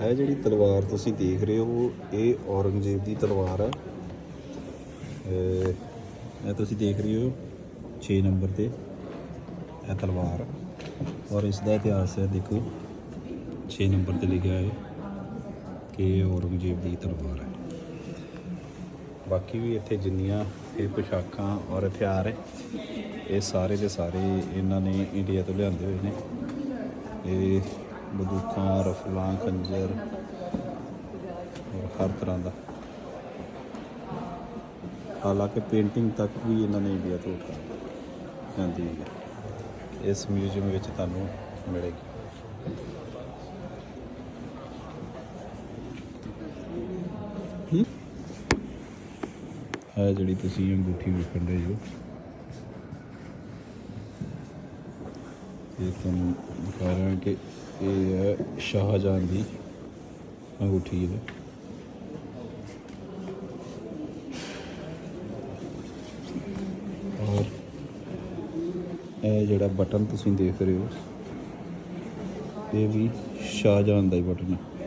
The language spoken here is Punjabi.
ਇਹ ਜਿਹੜੀ ਤਲਵਾਰ ਤੁਸੀਂ ਦੇਖ ਰਹੇ ਹੋ, ਇਹ ਔਰੰਗਜ਼ੇਬ ਦੀ ਤਲਵਾਰ ਹੈ। ਇਹ ਤੁਸੀਂ ਦੇਖ ਰਹੇ ਹੋ 6 ਨੰਬਰ ਤੇ ਇਹ ਤਲਵਾਰ। ਔਰ ਇਸ ਦਾ ਇਤਿਹਾਸ ਹੈ, ਦੇਖੋ 6 ਨੰਬਰ ਤੇ ਲਿਖਿਆ ਹੈ ਕਿ ਔਰੰਗਜ਼ੇਬ ਦੀ ਤਲਵਾਰ ਹੈ। ਬਾਕੀ ਵੀ ਇੱਥੇ ਜਿੰਨੀਆਂ ਇਹ ਪੁਸ਼ਾਕਾਂ ਔਰ ਹਥਿਆਰ ਹੈ, ਇਹ ਸਾਰੇ ਦੇ ਸਾਰੇ ਇਹਨਾਂ ਨੇ ਇੰਡੀਆ ਤੋਂ ਲਿਆਂਦੇ ਹੋਏ ਨੇ। ਇਹ ਬੰਦੂਕਾਂ ਰਫਲਾਂ ਖੰਜਰ ਔਰ ਹਰ ਤਰ੍ਹਾਂ ਦਾ। ਹਾਲਾਂਕਿ ਪੇਂਟਿੰਗ ਤੱਕ ਵੀ ਇਹਨਾਂ ਨੇ ਇੰਡੀਆ ਤੋਂ ਉਠਾ ਜਾਂਦੀ ਹੈ। ਇਸ ਮਿਊਜ਼ੀਅਮ ਵਿੱਚ ਤੁਹਾਨੂੰ ਮਿਲੇਗੀ। ਹੈ? ਜਿਹੜੀ ਤੁਸੀਂ ਅੰਗੂਠੀ ਵੇਖਣ ਦੇ ਜੋ ਇਹ ਤੁਹਾਨੂੰ ਦਿਖਾ ਰਿਹਾ ਕਿ ਇਹ ਹੈ ਸ਼ਾਹਜਹਾਨ ਦੀ ਅੰਗੂਠੀ ਹੈ ਔਰ ਇਹ ਜਿਹੜਾ ਬਟਨ ਤੁਸੀਂ ਦੇਖ ਰਹੇ ਹੋ, ਇਹ ਵੀ ਸ਼ਾਹਜਹਾਨ ਦਾ ਹੀ ਬਟਨ ਹੈ।